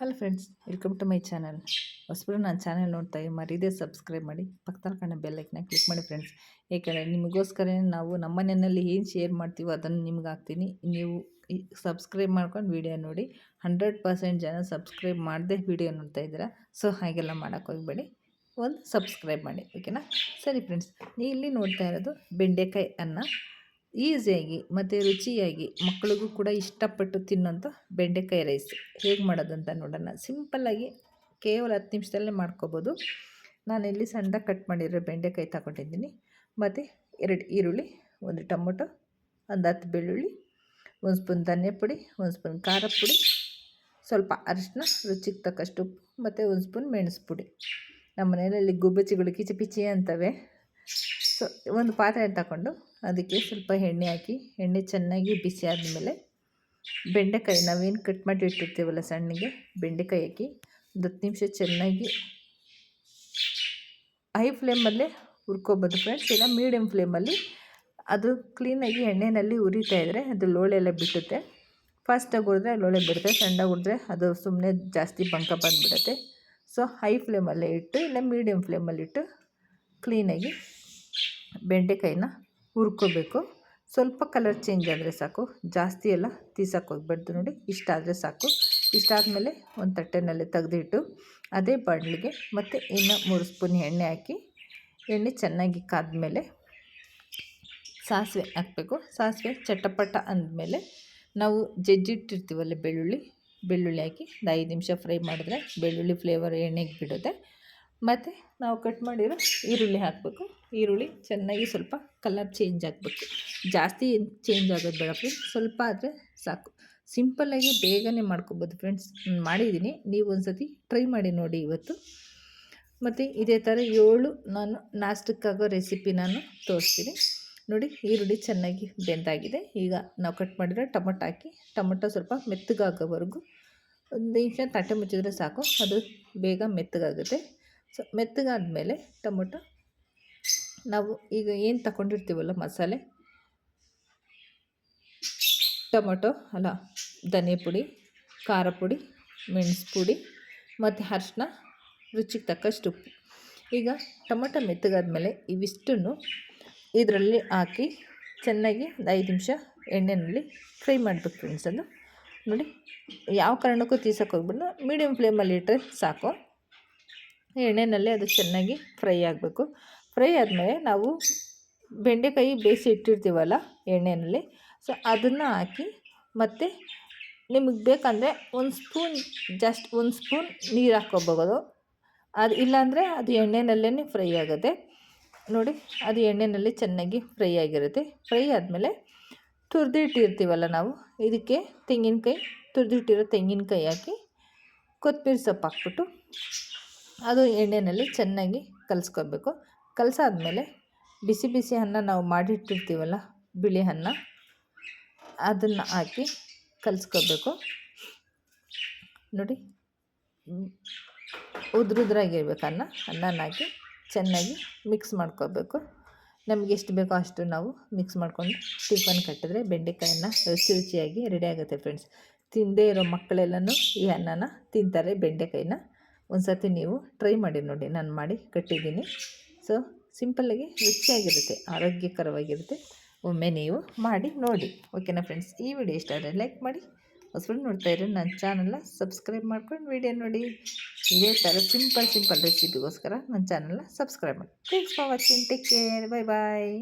Hello friends, welcome to my channel. ಹೊಸಬರು ನನ್ನ channel ನೋಡ್ತಾ ಮರೀದೆ ಸಬ್ಸ್ಕ್ರೈಬ್ ಮಾಡಿ, ಪಕ್ಕದಲ್ಲಿ ಬೆಲ್ ಐಕ್ನ ಕ್ಲಿಕ್ ಮಾಡಿ ಫ್ರೆಂಡ್ಸ್. ಏಕೆಂದರೆ ನಿಮಗೋಸ್ಕರ ನಾವು ನಮ್ಮ ಮನೆಯಲ್ಲಿ ಏನು ಶೇರ್ ಮಾಡ್ತೀವೋ ಅದನ್ನು ನಿಮ್ಗೆ ಹಾಕ್ತೀನಿ. ನೀವು ಸಬ್ಸ್ಕ್ರೈಬ್ ಮಾಡ್ಕೊಂಡು ವೀಡಿಯೋ ನೋಡಿ, ಹಂಡ್ರೆಡ್ ಪರ್ಸೆಂಟ್ ಜನ ಸಬ್ಸ್ಕ್ರೈಬ್ ಮಾಡದೆ ವೀಡಿಯೋ ನೋಡ್ತಾ ಇದ್ದೀರಾ? ಸೊ, ಹಾಗೆಲ್ಲ ಮಾಡೋಕ್ಕೆ ಹೋಗಬೇಡಿ. ಒಂದು ಸಬ್ಸ್ಕ್ರೈಬ್ ಮಾಡಿ, ಓಕೆನಾ? ಸರಿ ಫ್ರೆಂಡ್ಸ್ ನೀವು ಇಲ್ಲಿ ನೋಡ್ತಾ ಇರೋದು ಬೆಂಡೆಕಾಯಿ ಅನ್ನ. ಈಸಿಯಾಗಿ ಮತ್ತು ರುಚಿಯಾಗಿ ಮಕ್ಕಳಿಗೂ ಕೂಡ ಇಷ್ಟಪಟ್ಟು ತಿನ್ನೋಂಥ ಬೆಂಡೆಕಾಯಿ ರೈಸ್. ಹೇಗೆ ಮಾಡೋದಂತ ನೋಡೋಣ. ಸಿಂಪಲ್ಲಾಗಿ ಕೇವಲ ಹತ್ತು ನಿಮಿಷದಲ್ಲೇ ಮಾಡ್ಕೋಬೋದು. ಇಲ್ಲಿ ಸಣ್ಣದಾಗಿ ಕಟ್ ಮಾಡಿರೋ ಬೆಂಡೆಕಾಯಿ ತಗೊಂಡಿದ್ದೀನಿ. ಮತ್ತು ಎರಡು ಈರುಳ್ಳಿ, ಒಂದು ಟೊಮೊಟೊ, ಒಂದು ಹತ್ತು ಬೆಳ್ಳುಳ್ಳಿ, ಒಂದು ಸ್ಪೂನ್ ಧನಿಯಾ ಪುಡಿ, ಒಂದು ಸ್ಪೂನ್ ಖಾರ ಪುಡಿ, ಸ್ವಲ್ಪ ಅರಿಶಿನ ರುಚಿಗೆ ತಕ್ಕಷ್ಟು ಉಪ್ಪು, ಮತ್ತು ಒಂದು ಸ್ಪೂನ್ ಮೆಣಸು ಪುಡಿ. ನಮ್ಮ ಮನೆಯಲ್ಲಿ ಗುಬ್ಬಚ್ಚಿಗಳು ಕಿಚಿ ಪಿಚಿ ಅಂತವೆ. ಸೊ, ಒಂದು ಪಾತ್ರೆ ತಗೊಂಡು ಅದಕ್ಕೆ ಸ್ವಲ್ಪ ಎಣ್ಣೆ ಹಾಕಿ, ಎಣ್ಣೆ ಚೆನ್ನಾಗಿ ಬಿಸಿ ಆದಮೇಲೆ ಬೆಂಡೆಕಾಯಿ, ನಾವೇನು ಕಟ್ ಮಾಡಿ ಇಟ್ಟಿರ್ತೀವಲ್ಲ ಸಣ್ಣಗೆ, ಬೆಂಡೆಕಾಯಿ ಹಾಕಿ ಒಂದು ಹತ್ತು ನಿಮಿಷ ಚೆನ್ನಾಗಿ ಹೈ ಫ್ಲೇಮಲ್ಲೇ ಹುರ್ಕೋಬೋದು ಫ್ರೆಂಡ್ಸ್ ಇಲ್ಲ ಮೀಡಿಯಮ್ ಫ್ಲೇಮಲ್ಲಿ ಅದು ಕ್ಲೀನಾಗಿ ಎಣ್ಣೆಯಲ್ಲಿ ಉರಿತಾ ಇದ್ದರೆ ಅದು ಲೋಳೆಲ್ಲ ಬಿಟ್ಟುತ್ತೆ. ಫಾಸ್ಟಾಗಿ ಹುರಿದ್ರೆ ಲೋಳೆ ಬಿಡುತ್ತೆ, ಸಣ್ಣಗೆ ಹುರಿದ್ರೆ ಅದು ಸುಮ್ಮನೆ ಜಾಸ್ತಿ ಬಂಕ ಬಂದುಬಿಡುತ್ತೆ. ಸೊ ಹೈ ಫ್ಲೇಮಲ್ಲೇ ಇಟ್ಟು, ಇಲ್ಲ ಮೀಡಿಯಮ್ ಫ್ಲೇಮಲ್ಲಿಟ್ಟು ಕ್ಲೀನಾಗಿ ಬೆಂಡೆಕಾಯಿನ ಹುರ್ಕೋಬೇಕು. ಸ್ವಲ್ಪ ಕಲರ್ ಚೇಂಜ್ ಆದರೆ ಸಾಕು. ಜಾಸ್ತಿ ಎಲ್ಲ ತೀಸಕ್ಕೆ ನೋಡಿ. ಇಷ್ಟ ಆದರೆ ಸಾಕು. ಇಷ್ಟ ಆದಮೇಲೆ ಒಂದು ತಟ್ಟೆನಲ್ಲಿ ತೆಗೆದಿಟ್ಟು ಅದೇ ಬಾಣಲಿಗೆ ಮತ್ತು ಇನ್ನು ಮೂರು ಸ್ಪೂನ್ ಎಣ್ಣೆ ಹಾಕಿ, ಎಣ್ಣೆ ಚೆನ್ನಾಗಿ ಕಾದ್ಮೇಲೆ ಸಾಸಿವೆ ಹಾಕಬೇಕು. ಸಾಸಿವೆ ಚಟಪಟ ಅಂದಮೇಲೆ ನಾವು ಜಜ್ಜಿಟ್ಟಿರ್ತೀವಲ್ಲ ಬೆಳ್ಳುಳ್ಳಿ ಬೆಳ್ಳುಳ್ಳಿ ಹಾಕಿ ಒಂದು ಐದು ನಿಮಿಷ ಫ್ರೈ ಮಾಡಿದ್ರೆ ಬೆಳ್ಳುಳ್ಳಿ ಫ್ಲೇವರ್ ಎಣ್ಣೆಗೆ ಬಿಡುತ್ತೆ. ಮತ್ತು ನಾವು ಕಟ್ ಮಾಡಿರೋ ಈರುಳ್ಳಿ ಹಾಕಬೇಕು. ಈರುಳ್ಳಿ ಚೆನ್ನಾಗಿ ಸ್ವಲ್ಪ ಕಲರ್ ಚೇಂಜ್ ಆಗಬೇಕು. ಜಾಸ್ತಿ ಚೇಂಜ್ ಆಗೋದು ಬೇಡ ಫ್ರೆಂಡ್ಸ್ ಸ್ವಲ್ಪ ಆದರೆ ಸಾಕು. ಸಿಂಪಲ್ಲಾಗಿ ಬೇಗನೆ ಮಾಡ್ಕೊಬೋದು ಫ್ರೆಂಡ್ಸ್ ಮಾಡಿದ್ದೀನಿ. ನೀವು ಒಂದು ಸತಿ ಟ್ರೈ ಮಾಡಿ ನೋಡಿ ಇವತ್ತು. ಮತ್ತು ಇದೇ ಥರ ಏಳು ನಾನು ನಾಷ್ಟಕ್ಕಾಗೋ ರೆಸಿಪಿ ನಾನು ತೋರಿಸ್ತೀನಿ. ನೋಡಿ, ಈರುಳ್ಳಿ ಚೆನ್ನಾಗಿ ಬೆಂದಾಗಿದೆ. ಈಗ ನಾವು ಕಟ್ ಮಾಡಿರೋ ಟೊಮೊಟೊ ಹಾಕಿ, ಟೊಮೊಟೊ ಸ್ವಲ್ಪ ಮೆತ್ತಗಾಗೋವರೆಗೂ ಒಂದು ನಿಮಿಷ ತಟ್ಟೆ ಮುಚ್ಚಿದ್ರೆ ಸಾಕು. ಅದು ಬೇಗ ಮೆತ್ತಗಾಗುತ್ತೆ. ಸೊ ಮೆತ್ತಗಾದಮೇಲೆ ಟೊಮೊಟೊ. ನಾವು ಈಗ ಏನು ತಗೊಂಡಿರ್ತೀವಲ್ಲ ಮಸಾಲೆ? ಟೊಮೊಟೊ, ಅಲ್ಲ ಧನೆ ಪುಡಿ, ಖಾರ ಪುಡಿ, ಮೆಣಸು ಪುಡಿ, ಮತ್ತು ಅರ್ಶಿನ, ರುಚಿಗೆ ತಕ್ಕಷ್ಟು ಉಪ್ಪು. ಈಗ ಟೊಮೊಟೊ ಮೆತ್ತಗಾದಮೇಲೆ ಇವಿಷ್ಟನ್ನು ಇದರಲ್ಲಿ ಹಾಕಿ ಚೆನ್ನಾಗಿ ಒಂದು ಐದು ನಿಮಿಷ ಎಣ್ಣೆಯಲ್ಲಿ ಫ್ರೈ ಮಾಡಬೇಕು ಫ್ರೆಂಡ್ಸ್ ಅದು ನೋಡಿ, ಯಾವ ಕಾರಣಕ್ಕೂ ತೀಸಕ್ಕೆ ಹೋಗ್ಬಿಟ್ಟು ಮೀಡಿಯಮ್ ಫ್ಲೇಮಲ್ಲಿ ಇಟ್ಟರೆ ಸಾಕು. ಎಣ್ಣೆಯಲ್ಲಿ ಅದು ಚೆನ್ನಾಗಿ ಫ್ರೈ ಆಗಬೇಕು. ಫ್ರೈ ಆದಮೇಲೆ ನಾವು ಬೆಂಡೆಕಾಯಿ ಬೇಯಿಸಿ ಇಟ್ಟಿರ್ತೀವಲ್ಲ ಎಣ್ಣೆಯಲ್ಲಿ ಸೊ ಅದನ್ನು ಹಾಕಿ ಮತ್ತು ನಿಮಗೆ ಬೇಕಂದರೆ ಒಂದು ಸ್ಪೂನ್, ಜಸ್ಟ್ ಒಂದು ಸ್ಪೂನ್ ನೀರು ಹಾಕ್ಕೋಬೋದು. ಅದು ಇಲ್ಲಾಂದರೆ ಅದು ಎಣ್ಣೆನಲ್ಲೇ ಫ್ರೈ ಆಗುತ್ತೆ. ನೋಡಿ, ಅದು ಎಣ್ಣೆಯಲ್ಲಿ ಚೆನ್ನಾಗಿ ಫ್ರೈ ಆಗಿರುತ್ತೆ. ಫ್ರೈ ಆದಮೇಲೆ ತುರಿದಿಟ್ಟಿರ್ತೀವಲ್ಲ ನಾವು, ಇದಕ್ಕೆ ತೆಂಗಿನಕಾಯಿ, ತುರಿದಿಟ್ಟಿರೋ ತೆಂಗಿನಕಾಯಿ ಹಾಕಿ ಕೊತ್ತಂಬರಿ ಸೊಪ್ಪು ಹಾಕ್ಬಿಟ್ಟು ಅದು ಎಣ್ಣೆಯಲ್ಲಿ ಚೆನ್ನಾಗಿ ಕಲಿಸ್ಕೋಬೇಕು ಕಲಸಾದ್ಮೇಲೆ ಬಿಸಿ ಬಿಸಿ ಅನ್ನ ನಾವು ಮಾಡಿಟ್ಟಿರ್ತೀವಲ್ಲ, ಬಿಳಿ ಅನ್ನ, ಅದನ್ನು ಹಾಕಿ ಕಲಿಸ್ಕೋಬೇಕು ನೋಡಿ, ಉದ್ರುದ್ರಾಗಿರ್ಬೇಕು ಅನ್ನ. ಅನ್ನನ ಹಾಕಿ ಚೆನ್ನಾಗಿ ಮಿಕ್ಸ್ ಮಾಡ್ಕೋಬೇಕು ನಮಗೆ ಎಷ್ಟು ಬೇಕೋ ಅಷ್ಟು ನಾವು ಮಿಕ್ಸ್ ಮಾಡ್ಕೊಂಡು ಟಿಫನ್ ಕಟ್ಟಿದ್ರೆ ಬೆಂಡೆಕಾಯನ್ನ ರುಚಿ ರುಚಿಯಾಗಿ ರೆಡಿ ಆಗುತ್ತೆ ಫ್ರೆಂಡ್ಸ್ ತಿಂದೇ ಇರೋ ಮಕ್ಕಳೆಲ್ಲನೂ ಈ ಅನ್ನನ ತಿಂತಾರೆ ಬೆಂಡೆಕಾಯಿನ. ಒಂದು ಸರ್ತಿ ನೀವು ಟ್ರೈ ಮಾಡಿ ನೋಡಿ, ನಾನು ಮಾಡಿ ಕಟ್ಟಿದ್ದೀನಿ. ಸೊ ಸಿಂಪಲ್ಲಾಗಿ ರುಚಿಯಾಗಿರುತ್ತೆ, ಆರೋಗ್ಯಕರವಾಗಿರುತ್ತೆ. ಒಮ್ಮೆ ನೀವು ಮಾಡಿ ನೋಡಿ. ಓಕೆನಾ ಫ್ರೆಂಡ್ಸ್ ಈ ವಿಡಿಯೋ ಇಷ್ಟ ಆದರೆ ಲೈಕ್ ಮಾಡಿ. ಹೊಸಬರು ನೋಡ್ತಾ ಇರೋ ನನ್ನ ಚಾನಲ್ನ ಸಬ್ಸ್ಕ್ರೈಬ್ ಮಾಡ್ಕೊಂಡು ವಿಡಿಯೋ ನೋಡಿ. ಇದೇ ಥರ ಸಿಂಪಲ್ ಸಿಂಪಲ್ ರೆಸಿಪಿಗೋಸ್ಕರ ನನ್ನ ಚಾನಲ್ನ ಸಬ್ಸ್ಕ್ರೈಬ್ ಮಾಡಿ. Thanks for watching take care bye bye